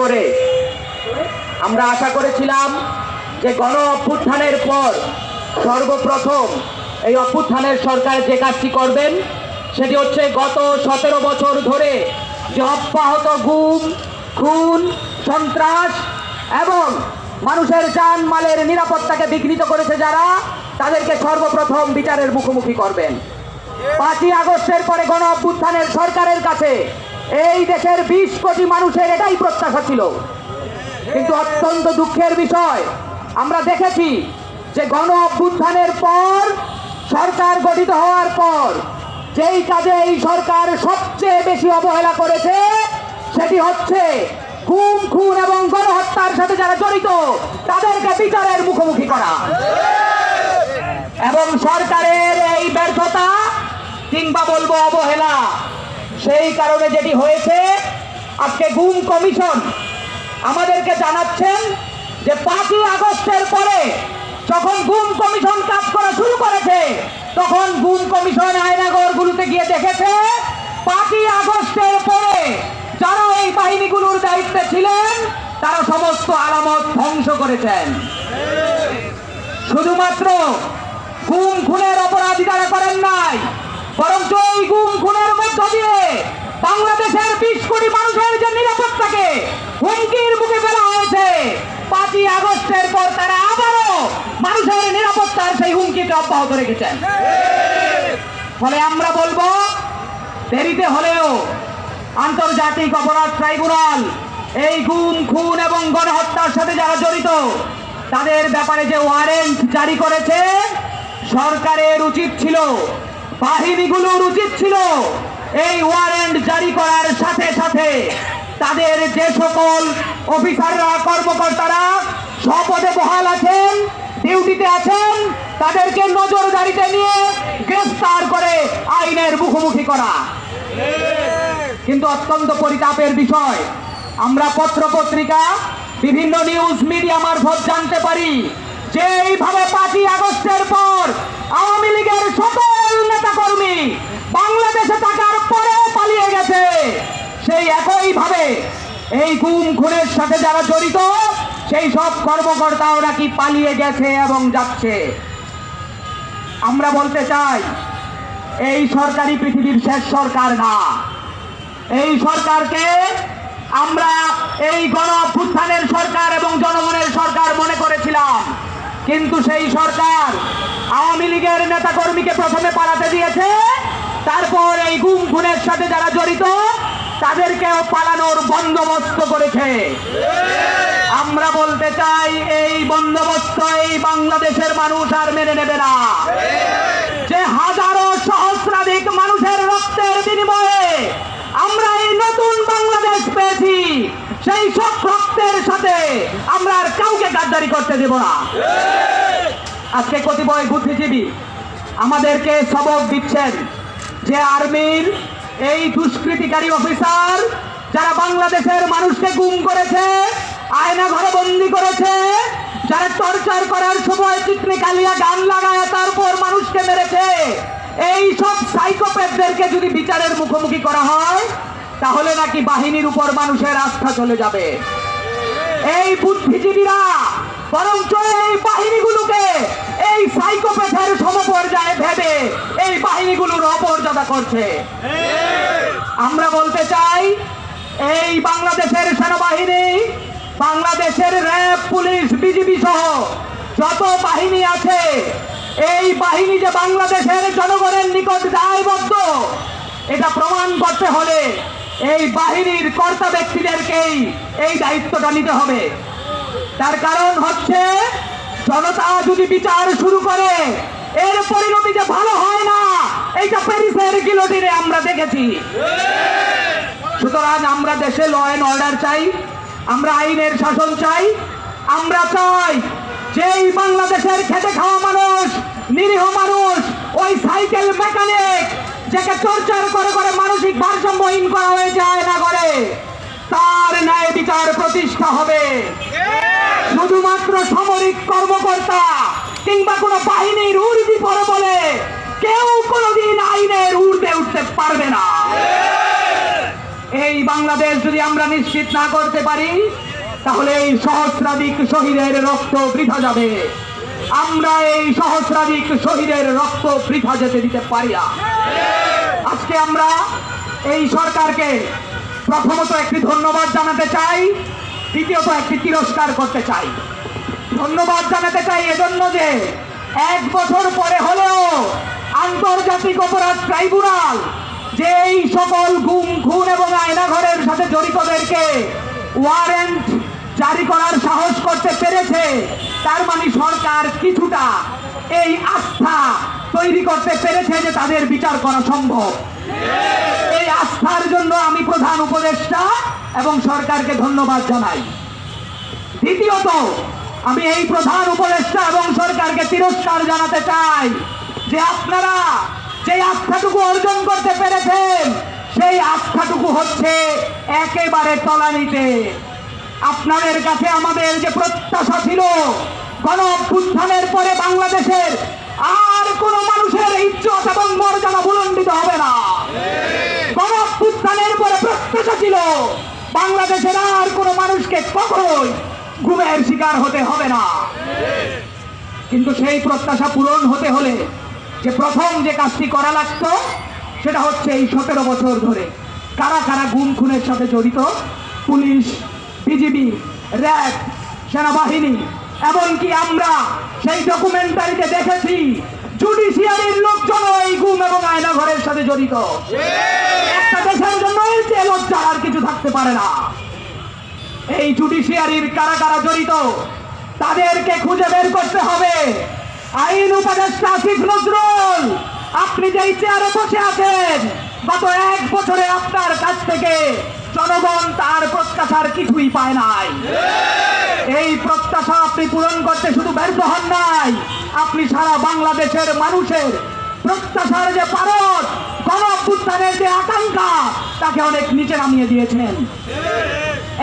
করে। আমরা আশা করেছিলাম যে গণ অভ্যুত্থানের পর সর্বপ্রথম এই অভ্যুত্থানের সরকার যে কাজটি করবেন, সেটি হচ্ছে গত সতেরো বছর ধরে যে অব্যাহত গুম, খুন, সন্ত্রাস এবং মানুষের যান মালের নিরাপত্তাকে বিঘ্নিত করেছে যারা, তাদেরকে সর্বপ্রথম বিচারের মুখোমুখি করবেন। পাঁচই আগস্টের পরে গণ অভ্যুত্থানের সরকারের কাছে এই দেশের বিশ কোটি মানুষের এটাই প্রত্যাশা ছিল। কিন্তু অত্যন্ত দুঃখের বিষয়, আমরা দেখেছি যে গণ অভ্যুত্থানের পর, সরকার গঠিত হওয়ার পর, যেই কাজে এই সরকার সবচেয়ে বেশি অবহেলা করেছে, সেটি হচ্ছে খুন খুন এবং গণহত্যার সাথে যারা জড়িত, তাদেরকে বিচারের মুখোমুখি করা। এবং সরকারের এই ব্যর্থতা কিংবা বলব অবহেলা সেই কারণে যেটি হয়েছে, আজকে গুম কমিশন আমাদেরকে জানাচ্ছেন যে পাঁচই আগস্টের পরে যখন গুম কমিশন কাজ করা শুরু করেছে, তখন গুম কমিশন আয়নাগরগুলোতে গিয়ে দেখেছে, পাঁচই আগস্টের পরে যারা এই বাহিনীগুলোর দায়িত্বে ছিলেন, তারা সমস্ত আলামত ধ্বংস করেছেন। শুধুমাত্র গুম খুনের অপরাধী তারা করেন নাই বরং এই গুম খুনের মধ্য দিয়ে বাংলাদেশের বিশ কোটি মানুষের যে নিরাপত্তাকে হুমকির মুখে ফেলা হয়েছে, পাঁচই আগস্টের পর তারা আবারও মানুষের নিরাপত্তার সেই হুমকিকে অব্যাহত রেখেছেন ফলে আমরা বলব, দেরিতে হলেও আন্তর্জাতিক অপরাধ ট্রাইব্যুনাল এই গুম, খুন এবং গণহত্যার সাথে যারা জড়িত, তাদের ব্যাপারে যে ওয়ারেন্ট জারি করেছে, সরকারের উচিত ছিল বাহিনীগুলোর উচিত ছিল। এই ওয়ারেন্ট জারি করার সাথে সাথে তাদের যে সকল অফিসাররা কর্মকর্তারা স্বপদে বহাল আছেন ডিউটিতে আছেন, তাদেরকে নজরদারিতে নিয়ে গ্রেফতার করে আইনের মুখোমুখি করা। কিন্তু অত্যন্ত পরিতাপের বিষয়, আমরা পত্র পত্রিকা বিভিন্ন নিউজ মিডিয়া মারফত জানতে পারি যে এইভাবে পাঁচই আগস্টের পর আওয়ামী লীগের সকল নেতাকর্মী বাংলাদেশে থাকার পরেও পালিয়ে গেছে সেই একইভাবে এই গুম খুনের সাথে যারা জড়িত, সেই সব কর্মকর্তাও নাকি পালিয়ে গেছে এবং যাচ্ছে। আমরা বলতে চাই, এই সরকারি পৃথিবীর শেষ সরকার না। এই সরকারকে আমরা এই গণ সরকার এবং জনগণের সরকার মনে করেছিলাম। কিন্তু সেই সরকার আওয়ামী লীগের নেতাকর্মীকে প্রথমে পালাতে দিয়েছে, তারপর এই গুম, খুনের সাথে যারা জড়িত তাদেরকেও পালানোর বন্দোবস্ত করেছে। আমরা বলতে চাই, এই বন্দোবস্ত এই বাংলাদেশের মানুষ আর মেনে নেবে না। যে হাজারো সহস্রাধিক মানুষের রক্তের বিনিময়ে আমরা এই নতুন বাংলাদেশ পেয়েছি, সেই সব রক্তের সাথে আমরা আর কাউকে গাদ্দারি করতে দেব না। আজকে কতিপয় বুদ্ধিজীবী আমাদেরকে সবক দিচ্ছেন যে আর্মির এই দুষ্কৃতিকারী অফিসার যারা বাংলাদেশের মানুষকে গুম করেছে আয়না ঘরে বন্দি করেছে, যারা টর্চার করার সময় চিকনি কালিয়া গান লাগায় তারপর মানুষকে মেরেছে, এই সব সাইকোপ্যাথদেরকে যদি বিচারের মুখোমুখি করা হয়, তাহলে নাকি বাহিনীর উপর মানুষের আস্থা চলে যাবে। এই বুদ্ধিজীবীরা বরঞ্চ এই বাহিনীগুলোকে এই সাইকোপ্যাথের সমপর্যায়ে ভেবে এই বাহিনীগুলোর অপর্যাদা করছে। আমরা বলতে চাই, এই বাংলাদেশের সেনাবাহিনী, বাংলাদেশের র্যাব, পুলিশ, বিজিবি সহ যত বাহিনী আছে, এই বাহিনী যে বাংলাদেশের জনগণের নিকট দায়বদ্ধ, এটা প্রমাণ করতে হলে এই বাহিনীর কর্তা ব্যক্তিদেরকেই এই দায়িত্বটা নিতে হবে। তার কারণ হচ্ছে, জনতা যদি বিচার শুরু করে, এর পরিণতি যে ভালো হয় না, এইটা প্যারিসের গিলোটিনে আমরা দেখেছি। সুতরাং আমরা দেশে ল অ্যান্ড অর্ডার চাই, আমরা আইনের শাসন চাই, আমরা চাই যেই বাংলাদেশের খেটে খাওয়া মানুষ, নিরীহ মানুষ, ওই সাইকেল মেকানিক, যাকে টর্চার করে করে মানসিক ভারসাম্যহীন করা হয়েছে আয়না করে তার ন্যায় বিচার প্রতিষ্ঠা হবে। শুধুমাত্র সামরিক কর্মকর্তা কিংবা কোনো বাহিনীর উর্দি পরে বলে কেউ কোনোদিন আইনের উর্ধে উঠতে পারবে না। এই বাংলাদেশ যদি আমরা নিশ্চিত না করতে পারি, তাহলে এই সহস্রাধিক শহীদের রক্ত বৃথা যাবে। আমরা এই সহস্রাধিক শহীদের রক্ত বৃথা যেতে দিতে পারি না। আজকে আমরা এই সরকারকে প্রথমত একটি ধন্যবাদ জানাতে চাই। দ্বিতীয়ত একটি তিরস্কার করতে চাই। ধন্যবাদ জানাতে চাই এজন্য যে এক বছর পরে হলেও আন্তর্জাতিক অপরাধ ট্রাইব্যুনাল যে এই সকল গুম, খুন এবং আয়নাঘরের সাথে জড়িতদেরকে ওয়ারেন্ট জারি করার সাহস করতে পেরেছে, তার মানে সরকার কিছুটা এই আস্থা তৈরি করতে পেরেছে যে তাদের বিচার করা সম্ভব। এই আস্থার জন্য আমি প্রধান উপদেষ্টা এবং সরকারকে ধন্যবাদ জানাই। দ্বিতীয়ত, আমি এই প্রধান উপদেষ্টা এবং সরকারকে তিরস্কার জানাতে চাই যে আপনারা যে আস্থাটুকু অর্জন করতে পেরেছেন, সেই আস্থাটুকু হচ্ছে একেবারে তলানিতে। আপনাদের কাছে আমাদের যে প্রত্যাশা ছিল গণ পরে বাংলাদেশের আর কোনো মানুষের ইজ্জত এবং মর্যাদা বুলন্ডিত হবে না। গণ অভ্যুত্থানের পরে প্রত্যাশা ছিল, বাংলাদেশের আর কোনো মানুষকে কখনোই ঘুমের শিকার হতে হবে না। কিন্তু সেই প্রত্যাশা পূরণ হতে হলে যে প্রথম যে কাজটি করা লাগতো, সেটা হচ্ছে এই সতেরো বছর ধরে কারা কারা গুম খুনের সাথে জড়িত, পুলিশ, বিজিবি, র্যাব, সেনাবাহিনী এমনকি আমরা সেই ডকুমেন্টারিতে দেখেছি জুডিশিয়ারির লোকজন এই গুম এবং আয়নাঘরের সাথে জড়িত। একটা দেশের জন্য লজ্জা, আর কিছু থাকতে পারে না। এই জুডিশিয়ারির কারা কারা জড়িত, তাদেরকে খুঁজে বের করতে হবে। আইন উপদেষ্টা আসিফ নজরুল, আপনি যেই চেয়ারে বসে আছেন, গত এক বছরে আপনার কাছ থেকে জনগণ তার প্রত্যাশার কিছুই পায় নাই। এই প্রত্যাশা আপনি পূরণ করতে শুধু ব্যর্থ হন নাই। আপনি সারা বাংলাদেশের মানুষের প্রত্যাশার যে পারদ গণ অভ্যুত্থানের যে আকাঙ্ক্ষা, তাকে অনেক নিচে নামিয়ে দিয়েছেন।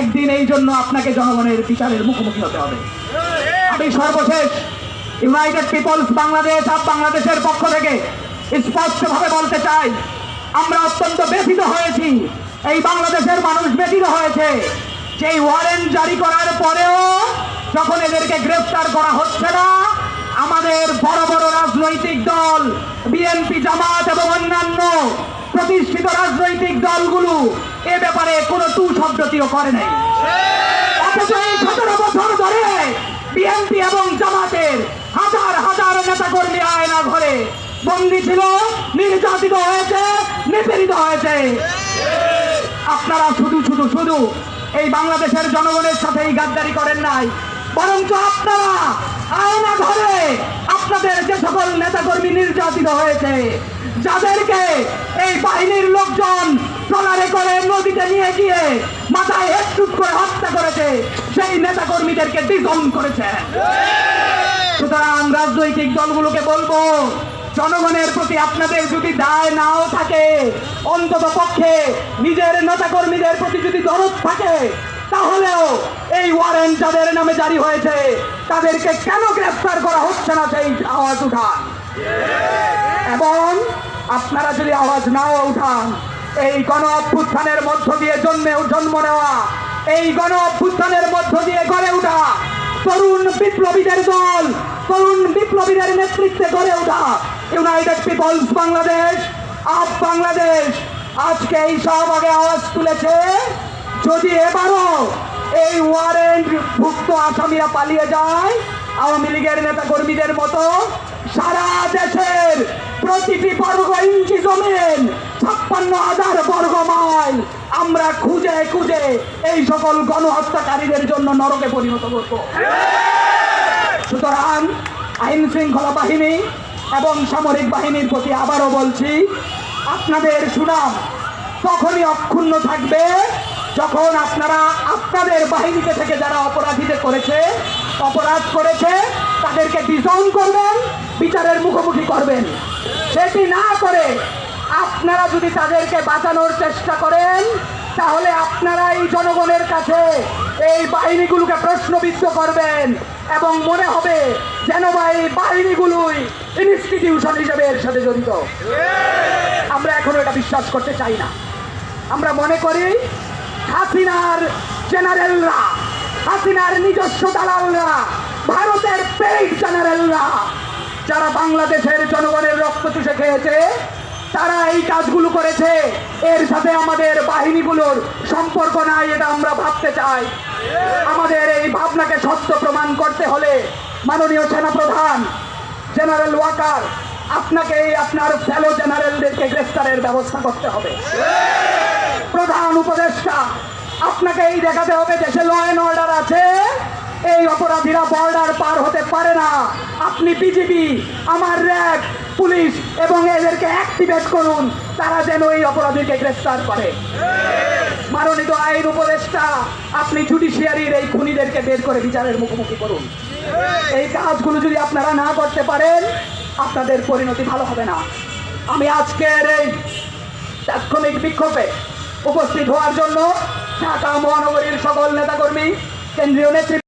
একদিন এই জন্য আপনাকে জনগণের বিচারের মুখোমুখি হতে হবে। আমি সর্বশেষ ইউনাইটেড পিপলস বাংলাদেশ আর বাংলাদেশের পক্ষ থেকে স্পষ্টভাবে বলতে চাই, আমরা অত্যন্ত ব্যথিত হয়েছি। এই বাংলাদেশের মানুষ ব্যথিত হয়েছে। সেই ওয়ারেন্ট জারি করার পরেও যখন এদেরকে গ্রেফতার করা হচ্ছে না, আমাদের বড় বড় রাজনৈতিক দল, বিএনপি, জামাত এবং অন্যান্য প্রতিষ্ঠিত রাজনৈতিক দলগুলো এ ব্যাপারে কোনো টু শব্দটিও করে নাই। অথচ এই সতেরো বছর ধরে বিএনপি এবং জামাতের হাজার হাজার নেতাকর্মী আয়না ঘরে বন্দী ছিল, নির্যাতিত হয়েছে, নিপীড়িত হয়েছে। আপনারা শুধু শুধু শুধু এই বাংলাদেশের জনগণের সাথে এই গাদ্দারি করেন নাই। বরঞ্চ আপনারা আয়না ঘরে আপনাদের যে সকল নেতাকর্মী নির্যাতিত হয়েছে, যাদেরকে এই বাহিনীর লোকজন ট্রলারে করে নদীতে নিয়ে গিয়ে মাথায় হেডশুট করে হত্যা করেছে, সেই নেতাকর্মীদেরকে ডিজন করেছে। সুতরাং রাজনৈতিক দলগুলোকে বলব জনগণের প্রতি আপনাদের যদি দায় নাও থাকে, অন্তত পক্ষে নিজের নেতাকর্মীদের প্রতি যদি দরদ থাকে, তাহলেও এই ওয়ারেন্ট যাদের নামে জারি হয়েছে, তাদেরকে কেন গ্রেফতার করা হচ্ছে না সেই আওয়াজ উঠান? এবং আপনারা যদি আওয়াজ নাও উঠান, এই গণ অভ্যুত্থানের মধ্য দিয়ে জন্মে জন্ম নেওয়া, এই গণ অভ্যুত্থানের মধ্য দিয়ে গড়ে ওঠা তরুণ বিপ্লবীদের দল তরুণ বিপ্লবীদের নেতৃত্বে গড়ে ওঠা ইউনাইটেড পিপলস বাংলাদেশ আপ বাংলাদেশ। আজকে এই সহভাগে আওয়াজ তুলেছে। যদি এবারও এই ওয়ারেন্ট ভুক্ত আসামিরা পালিয়ে যায়, আওয়ামী লীগের নেতা কর্মীদের মতো সারা দেশের প্রতিটি বর্গ ইঞ্চি জমিন, ছাপ্পান্ন হাজার বর্গ মাইল, আমরা খুঁজে খুঁজে এই সকল গণহত্যাকারীদের জন্য নরকে পরিণত করব। সুতরাং আইন শৃঙ্খলা বাহিনী এবং সামরিক বাহিনীর প্রতি আবারও বলছি, আপনাদের সুনাম তখনই অক্ষুণ্ণ থাকবে যখন আপনারা আপনাদের বাহিনীতে থেকে যারা অপরাধীদের করেছে, অপরাধ করেছে, তাদেরকে ডিজাউন করবেন, বিচারের মুখোমুখি করবেন। সেটি না করে আপনারা যদি তাদেরকে বাঁচানোর চেষ্টা করেন তাহলে আপনারা এই জনগণের কাছে এই বাহিনীগুলোকে প্রশ্নবিদ্ধ করবেন এবং মনে হবে যেন বা এই বাহিনীগুলোই ইনস্টিটিউশন হিসেবে এর সাথে জড়িত। আমরা এখন এটা বিশ্বাস করতে চাই না। আমরা মনে করি হাসিনার জেনারেলরা, হাসিনার নিজস্ব দালালরা, ভারতের পেইড জেনারেলরা, যারা বাংলাদেশের জনগণের রক্ত চুষে খেয়েছে তারা এই কাজগুলো করেছে। এর সাথে আমাদের বাহিনীগুলোর সম্পর্ক নাই, এটা আমরা ভাবতে চাই। আমাদের এই ভাবনাকে সত্য প্রমাণ করতে হলে মাননীয় সেনাপ্রধান, জেনারেল ওয়াকার, আপনাকে এই আপনার ফেলো জেনারেলদেরকে গ্রেফতারের ব্যবস্থা করতে হবে। প্রধান উপদেষ্টা, আপনাকে এই দেখাতে হবে দেশে ল অ্যান্ড অর্ডার আছে। এই অপরাধীরা বর্ডার পার হতে পারে না। আপনি বিজিবি আমার র্যাব, পুলিশ এবং এদেরকে অ্যাক্টিভেট করুন। তারা যেন এই অপরাধীকে গ্রেফতার করে। মাননীয় আইন উপদেষ্টা, আপনি জুডিশিয়ারির এই খুনিদেরকে বের করে বিচারের মুখোমুখি করুন। এই কাজগুলো যদি আপনারা না করতে পারেন, আপনাদের পরিণতি ভালো হবে না। আমি আজকের এই তাৎক্ষণিক বিক্ষোভে উপস্থিত হওয়ার জন্য ঢাকা মহানগরীর সকল নেতাকর্মী, কেন্দ্রীয় নেতৃত্ব